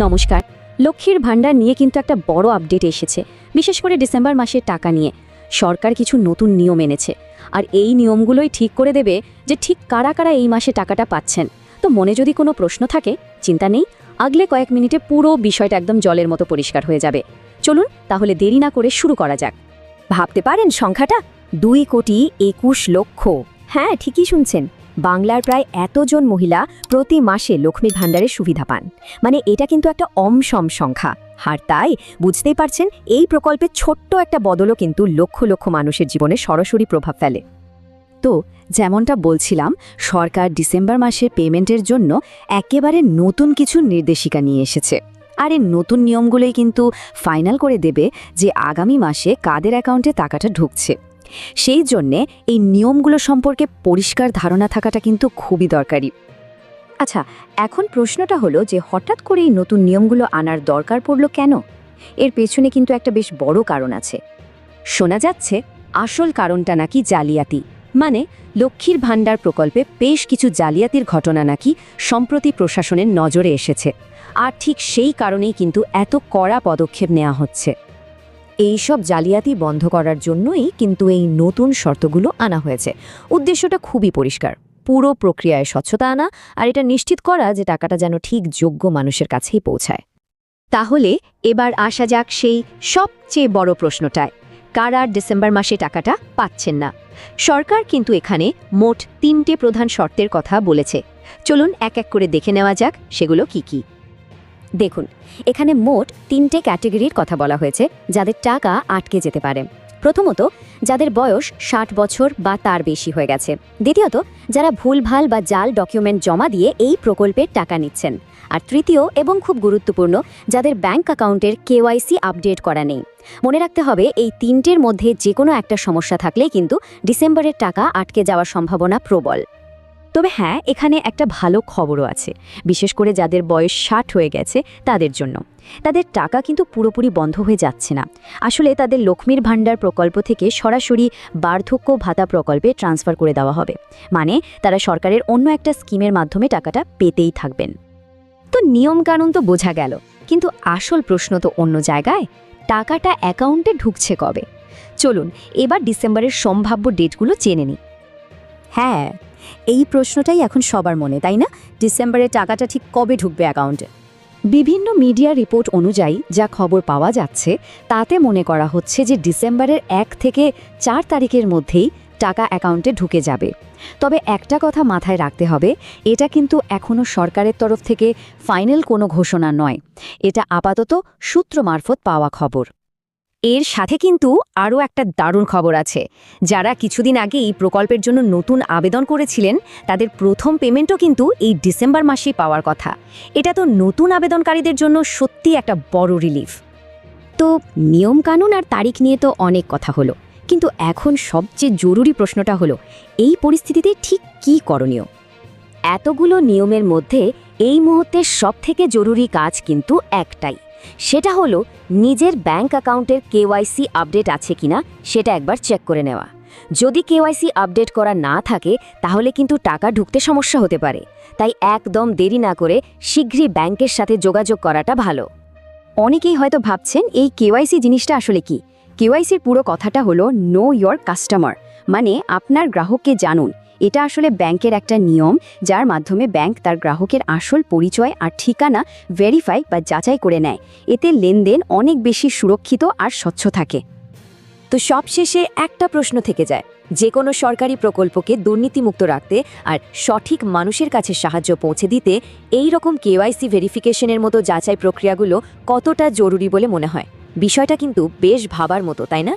নমস্কার। লক্ষ্মীর ভাণ্ডার নিয়ে কিন্তু একটা বড় আপডেট এসেছে, বিশেষ করে ডিসেম্বর মাসের টাকা নিয়ে। সরকার কিছু নতুন নিয়ম এনেছে, আর এই নিয়মগুলোই ঠিক করে দেবে যে ঠিক কারা কারা এই মাসে টাকাটা পাচ্ছেন। তো মনে যদি কোনো প্রশ্ন থাকে, চিন্তা নেই, আগলে কয়েক মিনিটে পুরো বিষয়টা একদম জলের মতো পরিষ্কার হয়ে যাবে। চলুন তাহলে দেরি না করে শুরু করা যাক। ভাবতে পারেন সংখ্যাটা? দুই কোটি একুশ লক্ষ। হ্যাঁ ঠিকই শুনছেন। বাংলার প্রায় এতজন মহিলা প্রতি মাসে লক্ষ্মী ভাণ্ডারের সুবিধা পান। মানে এটা কিন্তু একটা অমসম সংখ্যা। আর তাই বুঝতেই পারছেন, এই প্রকল্পের ছোট্ট একটা বদলও কিন্তু লক্ষ লক্ষ মানুষের জীবনে সরাসরি প্রভাব ফেলে। তো যেমনটা বলছিলাম, সরকার ডিসেম্বর মাসের পেমেন্টের জন্য একেবারে নতুন কিছু নির্দেশিকা নিয়ে এসেছে। আর এই নতুন নিয়মগুলোই কিন্তু ফাইনাল করে দেবে যে আগামী মাসে কাদের অ্যাকাউন্টে টাকাটা ঢুকছে। সেই জন্যে এই নিয়মগুলো সম্পর্কে পরিষ্কার ধারণা থাকাটা কিন্তু খুবই দরকারি। আচ্ছা এখন প্রশ্নটা হলো যে হঠাৎ করে এই নতুন নিয়মগুলো আনার দরকার পড়ল কেন? এর পেছনে কিন্তু একটা বেশ বড় কারণ আছে। শোনা যাচ্ছে, আসল কারণটা নাকি জালিয়াতি। মানে লক্ষ্মীর ভাণ্ডার প্রকল্পে বেশ কিছু জালিয়াতির ঘটনা নাকি সম্প্রতি প্রশাসনের নজরে এসেছে। আর ঠিক সেই কারণেই কিন্তু এত কড়া পদক্ষেপ নেওয়া হচ্ছে। এই সব জালিয়াতি বন্ধ করার জন্যই কিন্তু এই নতুন শর্তগুলো আনা হয়েছে। উদ্দেশ্যটা খুবই পরিষ্কার। পুরো প্রক্রিয়ায় স্বচ্ছতা আনা আর এটা নিশ্চিত করা যে টাকাটা যেন ঠিক যোগ্য মানুষের কাছেই পৌঁছায়। তাহলে এবার আসা যাক সেই সবচেয়ে বড় প্রশ্নটায়, কারা ডিসেম্বর মাসে টাকাটা পাচ্ছেন না? সরকার কিন্তু এখানে মোট তিনটে প্রধান শর্তের কথা বলেছে। চলুন এক এক করে দেখে নেওয়া যাক সেগুলো কি কি। দেখুন, এখানে মোট তিনটে ক্যাটেগরির কথা বলা হয়েছে, যাদের টাকা আটকে যেতে পারে। প্রথমত, যাদের বয়স ষাট বছর বা তার বেশি হয়ে গেছে। দ্বিতীয়ত, যারা ভুলভাল বা জাল ডকুমেন্ট জমা দিয়ে এই প্রকল্পের টাকা নিচ্ছেন। আর তৃতীয় এবং খুব গুরুত্বপূর্ণ, যাদের ব্যাংক অ্যাকাউন্টের কেওয়াইসি আপডেট করা নেই। মনে রাখতে হবে, এই তিনটের মধ্যে যে কোনো একটা সমস্যা থাকলেই কিন্তু ডিসেম্বরের টাকা আটকে যাওয়ার সম্ভাবনা প্রবল। তবে হ্যাঁ এখানে একটা ভালো খবরও আছে। বিশেষ করে যাদের বয়স ষাট হয়ে গেছে, তাদের জন্য। তাদের টাকা কিন্তু পুরোপুরি বন্ধ হয়ে যাচ্ছে না। আসলে তাদের লক্ষ্মীর ভাণ্ডার প্রকল্প থেকে সরাসরি বার্ধক্য ভাতা প্রকল্পে ট্রান্সফার করে দেওয়া হবে। মানে তারা সরকারের অন্য একটা স্কিমের মাধ্যমে টাকাটা পেতেই থাকবেন। তো নিয়মকানুন তো বোঝা গেল। কিন্তু আসল প্রশ্ন তো অন্য জায়গায়, টাকাটা অ্যাকাউন্টে ঢুকছে কবে? চলুন, এবার ডিসেম্বরের সম্ভাব্য ডেটগুলো জেনে নিই। হ্যাঁ এই প্রশ্নটাই এখন সবার মনে, তাই না? ডিসেম্বরে টাকাটা ঠিক কবে ঢুকবে অ্যাকাউন্টে? বিভিন্ন মিডিয়া রিপোর্ট অনুযায়ী যা খবর পাওয়া যাচ্ছে, তাতে মনে করা হচ্ছে যে ডিসেম্বরের এক থেকে চার তারিখের মধ্যেই টাকা অ্যাকাউন্টে ঢুকে যাবে। তবে একটা কথা মাথায় রাখতে হবে, এটা কিন্তু এখনও সরকারের তরফ থেকে ফাইনাল কোনো ঘোষণা নয়। এটা আপাতত সূত্র মারফত পাওয়া খবর। এর সাথে কিন্তু আরও একটা দারুণ খবর আছে। যারা কিছুদিন আগে এই প্রকল্পের জন্য নতুন আবেদন করেছিলেন, তাদের প্রথম পেমেন্টও কিন্তু এই ডিসেম্বর মাসেই পাওয়ার কথা। এটা তো নতুন আবেদনকারীদের জন্য সত্যি একটা বড় রিলিফ তো নিয়মকানুন আর তারিখ নিয়ে তো অনেক কথা হলো। কিন্তু এখন সবচেয়ে জরুরি প্রশ্নটা হলো, এই পরিস্থিতিতে ঠিক কী করণীয়? এতগুলো নিয়মের মধ্যে এই মুহূর্তে সবথেকে জরুরি কাজ কিন্তু একটাই। সেটা হলো নিজের ব্যাংক অ্যাকাউন্টের কেওয়াইসি আপডেট আছে কিনা সেটা একবার চেক করে নেওয়া। যদি কেওয়াইসি আপডেট করা না থাকে, তাহলে কিন্তু টাকা ঢুকতে সমস্যা হতে পারে। তাই একদম দেরি না করে শীঘ্রই ব্যাংকের সাথে যোগাযোগ করাটা ভালো। অনেকেই হয়তো ভাবছেন, এই কেওয়াইসি জিনিসটা আসলে কি? কেওয়াইসির পুরো কথাটা হলো নো ইয়োর কাস্টমার মানে আপনার গ্রাহককে জানুন। এটা আসলে ব্যাংকের একটা নিয়ম, যার মাধ্যমে ব্যাংক তার গ্রাহকের আসল পরিচয় আর ঠিকানা ভেরিফাই বা যাচাই করে নেয়। এতে লেনদেন অনেক বেশি সুরক্ষিত আর স্বচ্ছ থাকে। তো সবশেষে একটা প্রশ্ন থেকে যায় যে কোনো সরকারি প্রকল্পকে দুর্নীতিমুক্ত রাখতে আর সঠিক মানুষের কাছে সাহায্য পৌঁছে দিতে এই রকম কেওয়াইসি ভেরিফিকেশনের মতো যাচাই প্রক্রিয়াগুলো কতটা জরুরি বলে মনে হয়? বিষয়টা কিন্তু বেশ ভাবার মতো, তাই না?